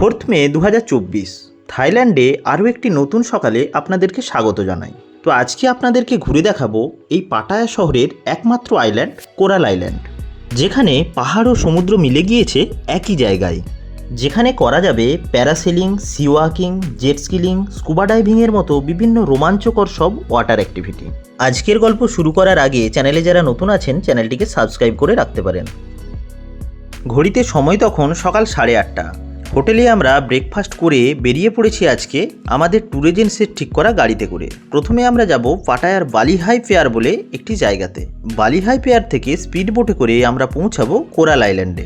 Fourth May দু হাজার চব্বিশ, থাইল্যান্ডে আরও একটি নতুন সকালে আপনাদেরকে স্বাগত জানাই। তো আজকে আপনাদেরকে ঘুরে দেখাবো এই পাটায়া শহরের একমাত্র আইল্যান্ড, কোরাল আইল্যান্ড। যেখানে পাহাড় ও সমুদ্র মিলে গিয়েছে একই জায়গায়। যেখানে করা যাবে parasailing, seawalking, jet skiing, scuba ডাইভিংয়ের মতো বিভিন্ন রোমাঞ্চকর সব ওয়াটার অ্যাক্টিভিটি। আজকের গল্প শুরু করার আগে চ্যানেলে যারা নতুন আছেন, চ্যানেলটিকে সাবস্ক্রাইব করে রাখতে পারেন। ঘড়িতে সময় তখন সকাল সাড়ে আটটা। হোটেলে আমরা ব্রেকফাস্ট করে বেরিয়ে পড়েছি আজকে আমাদের ট্যুর এজেন্সির ঠিক করা গাড়িতে করে। প্রথমে আমরা যাব পাটায়ার বালিহাই পেয়ার বলে একটি জায়গাতে। বালিহাই পেয়ার থেকে স্পিড বোটে করে আমরা পৌঁছাবো কোরাল আইল্যান্ডে।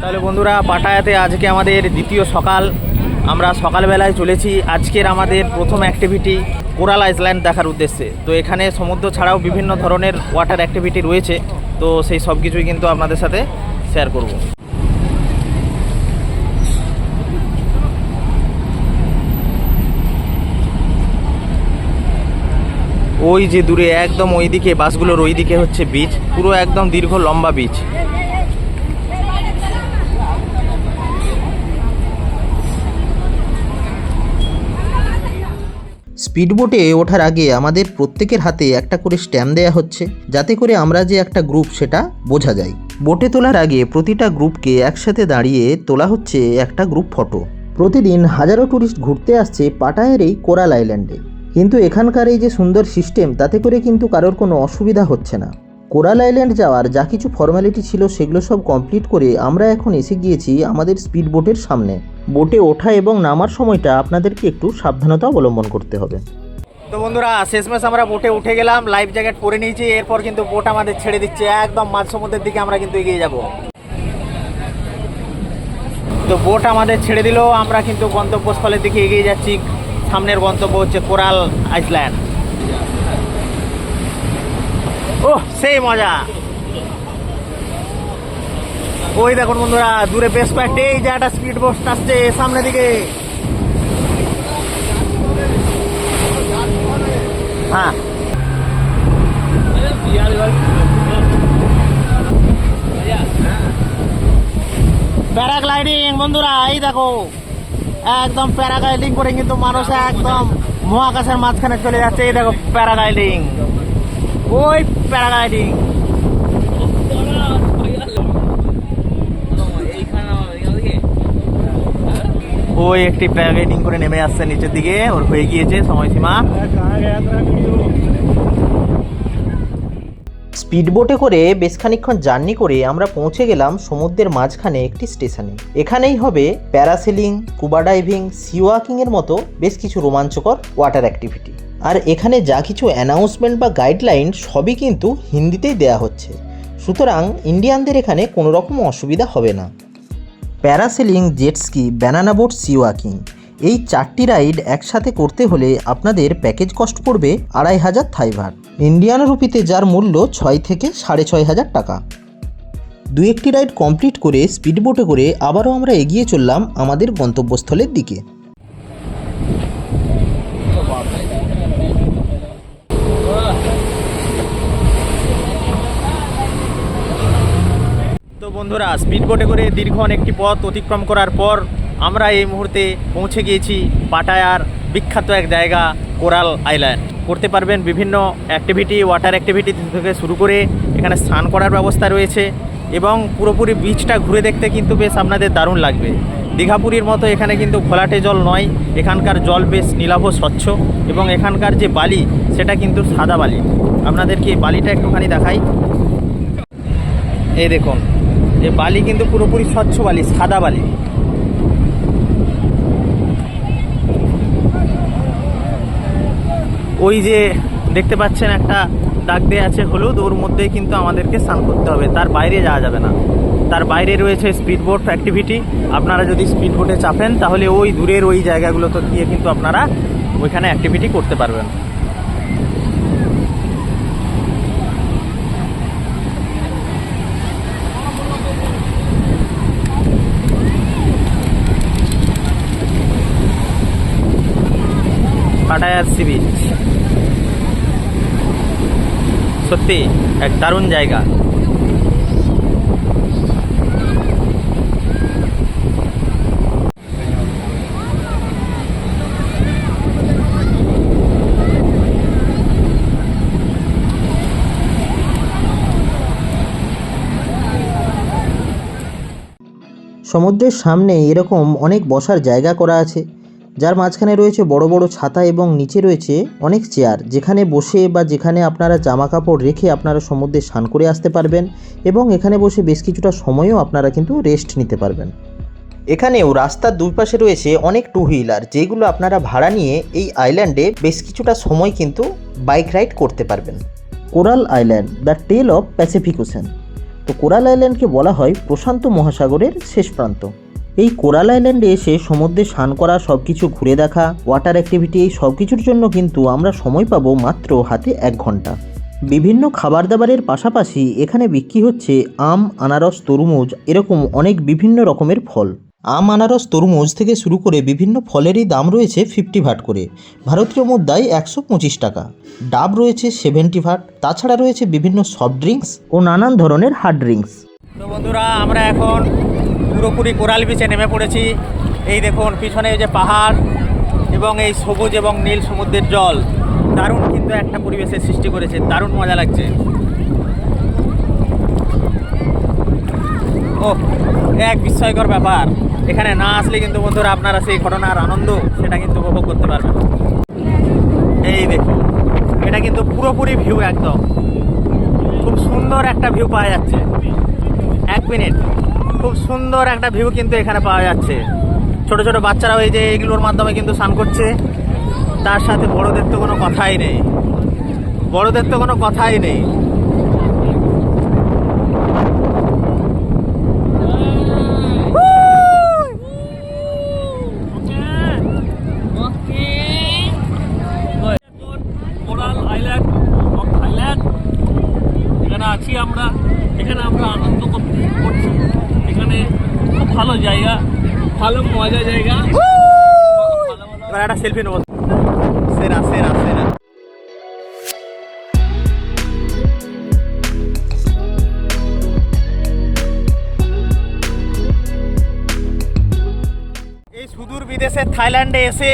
তাহলে বন্ধুরা, পাটায়াতে আজকে আমাদের দ্বিতীয় সকাল। আমরা সকালবেলায় চলেছি আজকের আমাদের প্রথম অ্যাক্টিভিটি কোরাল আইল্যান্ড দেখার উদ্দেশ্যে। তো এখানে সমুদ্র ছাড়াও বিভিন্ন ধরনের ওয়াটার অ্যাক্টিভিটি রয়েছে। তো সেই সব কিছুই কিন্তু আপনাদের সাথে শেয়ার করব। ওই যে দূরে, একদম ওইদিকে, বাসগুলোর ওইদিকে হচ্ছে বিচ পুরো একদম দীর্ঘ লম্বা বিচ স্পিড বোটে ওঠার আগে আমাদের প্রত্যেকের হাতে একটা করে স্ট্যাম্প দেয়া হচ্ছে, যাতে করে আমরা যে একটা গ্রুপ সেটা বোঝা যায়। বোটে তোলার আগে প্রতিটা গ্রুপকে একসাথে দাঁড়িয়ে তোলা হচ্ছে একটা গ্রুপ ফটো প্রতিদিন হাজারো ট্যুরিস্ট ঘুরতে আসছে পাটায়ের এই কোরাল আইল্যান্ডে কিন্তু এখানকার এই যে সুন্দর সিস্টেম তাতে করে কিন্তু কারোর কোনো অসুবিধা হচ্ছে না। কোরাল আইল্যান্ড যাওয়ার যা কিছু ফর্মালিটি ছিল, সেগুলো সব কমপ্লিট করে আমরা এখন এসে গিয়েছি আমাদের স্পিড বোটের সামনে। বোটে ওঠা এবং নামার সময়টা আপনাদেরকে একটু সাবধানতা অবলম্বন করতে হবে। তো বন্ধুরা, শেষমেশ আমরা বোটে উঠে গেলাম লাইফ জ্যাকেট পরে নিয়েছি, এরপর কিন্তু বোট আমাদের ছেড়ে দিচ্ছে, একদম মাঝ সমুদ্রের দিকে আমরা কিন্তু এগিয়ে যাব। তো বোট আমাদের ছেড়ে দিল, আমরা কিন্তু গন্তব্যস্থলের দিকে এগিয়ে যাচ্ছি। সামনের গন্তব্য হচ্ছে কোরাল আইসল্যান্ড। ও সেই মজা। ওই দেখুন বন্ধুরা, দূরে বেশ কয়েকটি, এই যে একটা স্পিড বোস্ট আসছে সামনের দিকে। হ্যাঁ। প্যারাগ্লাইডিং বন্ধুরা, এই দেখো। একদম প্যারাগ্লাইডিং করে কিন্তু মানুষ একদম মহাকাশের মাঝখানে চলে যাচ্ছে। এই দেখো প্যারাগ্লাইডিং। ওই প্যারাগ্লাইডিং। ওই একটি প্যারাগ্লাইডিং করে নেমে আসছে নিচের দিকে। ওর হয়ে গিয়েছে সময়সীমা। স্পিড বোটে করে বেশ খানিকক্ষণ জার্নি করে আমরা পৌঁছে গেলাম সমুদ্রের মাঝখানে একটি স্টেশনে। এখানেই হবে প্যারাসেলিং কুবা ডাইভিং সিওয়াকিংয়ের মতো বেশ কিছু রোমাঞ্চকর ওয়াটার অ্যাক্টিভিটি। আর এখানে যা কিছু অ্যানাউন্সমেন্ট বা গাইডলাইন সবই কিন্তু হিন্দিতেই দেয়া হচ্ছে। সুতরাং ইন্ডিয়ানদের এখানে কোনো রকম অসুবিধা হবে না। Parasailing jet ski banana boat seawalking এই চারটি রাইড একসাথে করতে হলে আপনাদের প্যাকেজ কস্ট পড়বে আড়াই হাজার থাইভার। ইন্ডিয়ান রুপিতে যার মূল্য ছয় থেকে সাড়ে ছয় হাজার টাকা। দু একটি রাইড কমপ্লিট করে স্পিড বোটে করে আবারও আমরা এগিয়ে চললাম আমাদের গন্তব্যস্থলের দিকে। তো বন্ধুরা স্পিড বোটে করে দীর্ঘ একটি পথ অতিক্রম করার পর আমরা এই মুহূর্তে পৌঁছে গিয়েছি পাটায়ার বিখ্যাত এক জায়গা, কোরাল আইল্যান্ড। করতে পারবেন বিভিন্ন অ্যাক্টিভিটি ওয়াটার অ্যাক্টিভিটি থেকে শুরু করে এখানে স্নান করার ব্যবস্থা রয়েছে এবং পুরোপুরি বিচটা ঘুরে দেখতে কিন্তু বেশ আপনাদের দারুণ লাগবে। দীঘাপুরীর মতো এখানে কিন্তু ঘোলাটে জল নয়, এখানকার জল বেশ নীলাভ স্বচ্ছ এবং এখানকার যে বালি, সেটা কিন্তু সাদা বালি। আপনাদেরকে বালিটা একটুখানি দেখাই। এই দেখুন, এই বালি কিন্তু পুরোপুরি স্বচ্ছ বালি, সাদা বালি। ওই যে দেখতে পাচ্ছেন একটা দাগ দিয়ে আছে হলুদ, ওর মধ্যেই কিন্তু আমাদেরকে স্নান করতে হবে। তার বাইরে যাওয়া যাবে না। তার বাইরে রয়েছে স্পিড বোট অ্যাক্টিভিটি। আপনারা যদি স্পিড বোটে চাপেন, তাহলে ওই দূরের ওই জায়গাগুলোতে গিয়ে কিন্তু আপনারা ওইখানে অ্যাক্টিভিটি করতে পারবেন। পাটায়ার সি বিচ সত্যি এক দারুণ জায়গা। সমুদ্রের সামনে এরকম অনেক বসার জায়গা করা আছে। যার মাঝখানে রয়েছে বড় বড় ছাতা এবং নিচে রয়েছে অনেক চেয়ার, যেখানে বসে বা যেখানে আপনারা জামা কাপড় রেখে আপনারা সমুদ্রে স্নান করে আসতে পারবেন এবং এখানে বসে বেশ কিছুটা সময়ও আপনারা কিন্তু রেস্ট নিতে পারবেন। এখানেও রাস্তার দুই পাশে রয়েছে অনেক টু হুইলার যেগুলো আপনারা ভাড়া নিয়ে এই আইল্যান্ডে বেশ কিছুটা সময় কিন্তু বাইক রাইড করতে পারবেন। Coral island the tail of Pacific Ocean তো কোরাল আইল্যান্ডকে বলা হয় প্রশান্ত মহাসাগরের শেষ প্রান্ত। এই কোরাল আইল্যান্ডে এসে সমুদ্রে স্নান করা সব কিছু ঘুরে দেখা ওয়াটার অ্যাক্টিভিটি এই সব কিছুর জন্য কিন্তু আমরা সময় পাবো মাত্র হাতে এক ঘণ্টা। বিভিন্ন খাবার দাবারের পাশাপাশি এখানে বিক্রি হচ্ছে আম, আনারস, তরমুজ, এরকম অনেক বিভিন্ন রকমের ফল। আম, আনারস, তরমুজ থেকে শুরু করে বিভিন্ন ফলেরই দাম রয়েছে ফিফটি ভাট করে। ভারতীয় মুদ্রায় একশো পঁচিশ টাকা। ডাব রয়েছে সেভেন্টি ভাট। তাছাড়া রয়েছে বিভিন্ন সফট ড্রিঙ্কস ও নানান ধরনের হার্ড ড্রিঙ্কস বন্ধুরা, আমরা এখন পুরোপুরি কোরাল বিচে নেমে পড়েছি। এই দেখুন, পিছনে যে পাহাড় এবং এই সবুজ এবং নীল সমুদ্রের জল। দারুণ কিন্তু একটা পরিবেশের সৃষ্টি করেছে। দারুণ মজা লাগছে। ও এক বিস্ময়কর ব্যাপার। এখানে না আসলে কিন্তু বন্ধুরা আপনারা সেই ঘটনার আনন্দ সেটা কিন্তু উপভোগ করতে পারবেন। এই দেখুন, এটা কিন্তু পুরোপুরি ভিউ একদম। খুব সুন্দর একটা ভিউ পাওয়া যাচ্ছে। এক মিনিট খুব সুন্দর একটা ভিউ কিন্তু এখানে পাওয়া যাচ্ছে। ছোট ছোট বাচ্চারা ওই যে এগুলোর মাধ্যমে কিন্তু স্নান করছে। তার সাথে বড়দের তো কোনো কথাই নেই। বড়দের তো কোনো কথাই নেই কোরাল আইল্যান্ড অফ থাইল্যান্ড এখানে আছি আমরা এখানে আমরা আনন্দ করতে করছি এখানে খুব ভালো জায়গা ভালো মজা জায়গা। এবার একটা সেলফি নেব। সেরা সেরা সেরা। এই সুদূর বিদেশে থাইল্যান্ডে এসে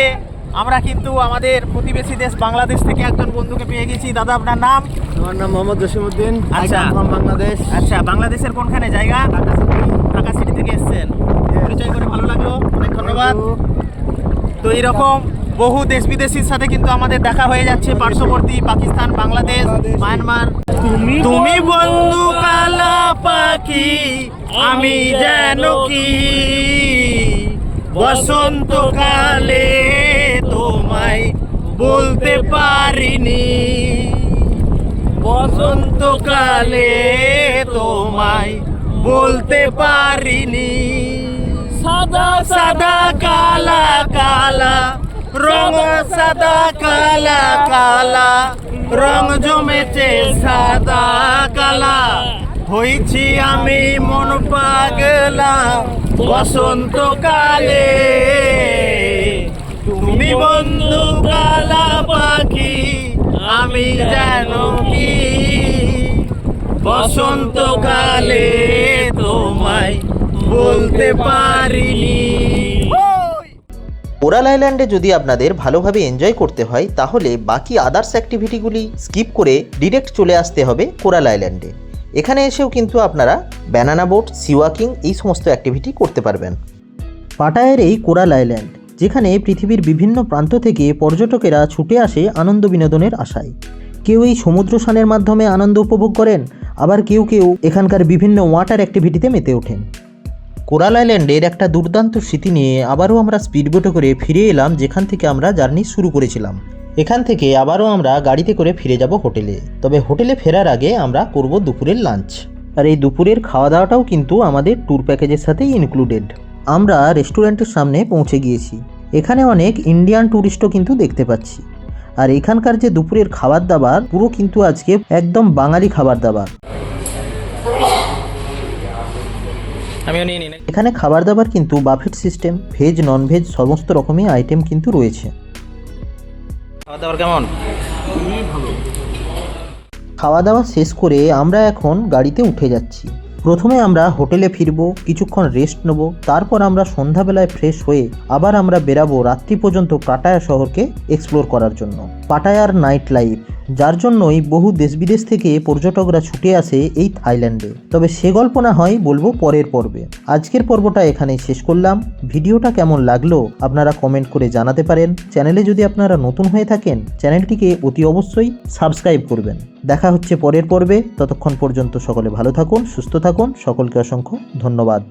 আমরা কিন্তু আমাদের প্রতিবেশী দেশ বাংলাদেশ থেকে একজন বন্ধুকে পেয়ে গেছি। দাদা আপনার নাম? আমার নাম মোহাম্মদ জসিমউদ্দিন আচ্ছা। বাংলাদেশ। আচ্ছা বাংলাদেশের কোনখানে জায়গা? ঢাকা সিটি থেকে এসেছেন। পরিচয় করে ভালো লাগল। অনেক ধন্যবাদ। তো এইরকম বহু দেশ বিদেশির সাথে কিন্তু আমাদের দেখা হয়ে যাচ্ছে। পার্শ্ববর্তী পাকিস্তান বাংলাদেশ মায়ানমার। তুমি তুমি বন্ধু কালা পাখি আমি যেন কি? বসন্তকালে তোমায় বলতে পারিনি। বসন্তকালে তোমায় বলতে পারিনি। সাদা সাদা, কালা কালা। রং সাদা, কালা কালা। রং জমেছে সাদা, কালা। হয়েছি আমি মন পাগলা, বসন্তকালে। তুমি বন্ধু কালা পাখি, আমি যেন কি? বসন্তকালে তোমায় বলতে পারিনি। কোরাল আইল্যান্ডে যদি আপনাদের ভালোভাবে এনজয় করতে হয়, তাহলে বাকি আদার্স অ্যাক্টিভিটিগুলি স্কিপ করে ডিরেক্ট চলে আসতে হবে কোরাল আইল্যান্ডে। এখানে এসেও কিন্তু আপনারা ব্যানানা বোট সিওয়াকিং এই সমস্ত অ্যাক্টিভিটি করতে পারবেন। পাটায়ের এই কোরাল আইল্যান্ড, যেখানে পৃথিবীর বিভিন্ন প্রান্ত থেকে পর্যটকেরা ছুটে আসে আনন্দ বিনোদনের আশায়। কেউ এই সমুদ্র স্নানের মাধ্যমে আনন্দ উপভোগ করেন, আবার কেউ কেউ এখানকার বিভিন্ন ওয়াটার অ্যাক্টিভিটিতে মেতে ওঠেন। কোরাল আইল্যান্ডের একটা দুর্দান্ত স্মৃতি নিয়ে আবারও আমরা স্পিডবোটে করে ফিরে এলাম যেখান থেকে আমরা জার্নি শুরু করেছিলাম। এখান থেকে আবারও আমরা গাড়িতে করে ফিরে যাব হোটেলে। তবে হোটেলে ফেরার আগে আমরা করব দুপুরের লাঞ্চ। আর এই দুপুরের খাওয়া দাওয়াটাও কিন্তু আমাদের ট্যুর প্যাকেজের সাথেই ইনক্লুডেড। আমরা রেস্টুরেন্টের সামনে পৌঁছে গিয়েছি। এখানে অনেক ইন্ডিয়ান ট্যুরিস্টও কিন্তু দেখতে পাচ্ছি। আর এখানকার যে দুপুরের খাবার দাবার পুরো কিন্তু আজকে একদম বাঙালি খাবার দাবার আমিও নিয়ে নিই এখানে খাবার দাবার কিন্তু buffet system veg non veg সমস্ত রকমের আইটেম কিন্তু রয়েছে। খাওয়া দাওয়ার কেমন খাওয়া দাওয়া শেষ করে আমরা এখন গাড়িতে উঠে যাচ্ছি। প্রথমে আমরা হোটেলে ফিরবো কিছুক্ষণ রেস্ট নেব তারপর আমরা সন্ধ্যাবেলায় ফ্রেশ হয়ে আবার আমরা বেরাবো রাত্রি পর্যন্ত কাটায়া শহরকে এক্সপ্লোর করার জন্য। পাটায়ার নাইট লাইফ, যার জন্যই বহু দেশ বিদেশ থেকে পর্যটকরা ছুটে আসে এই থাইল্যান্ডে। তবে সে গল্প না হয় বলব পরের পর্বে। আজকের পর্বটা এখানেই শেষ করলাম। ভিডিওটা কেমন লাগল আপনারা কমেন্ট করে জানাতে পারেন। চ্যানেলে যদি আপনারা নতুন হয়ে থাকেন, চ্যানেলটিকে অতি অবশ্যই সাবস্ক্রাইব করবেন। দেখা হচ্ছে পরের পর্বে। ততক্ষণ পর্যন্ত সকলে ভালো থাকুন, সুস্থ থাকুন। সকলকে অসংখ্য ধন্যবাদ।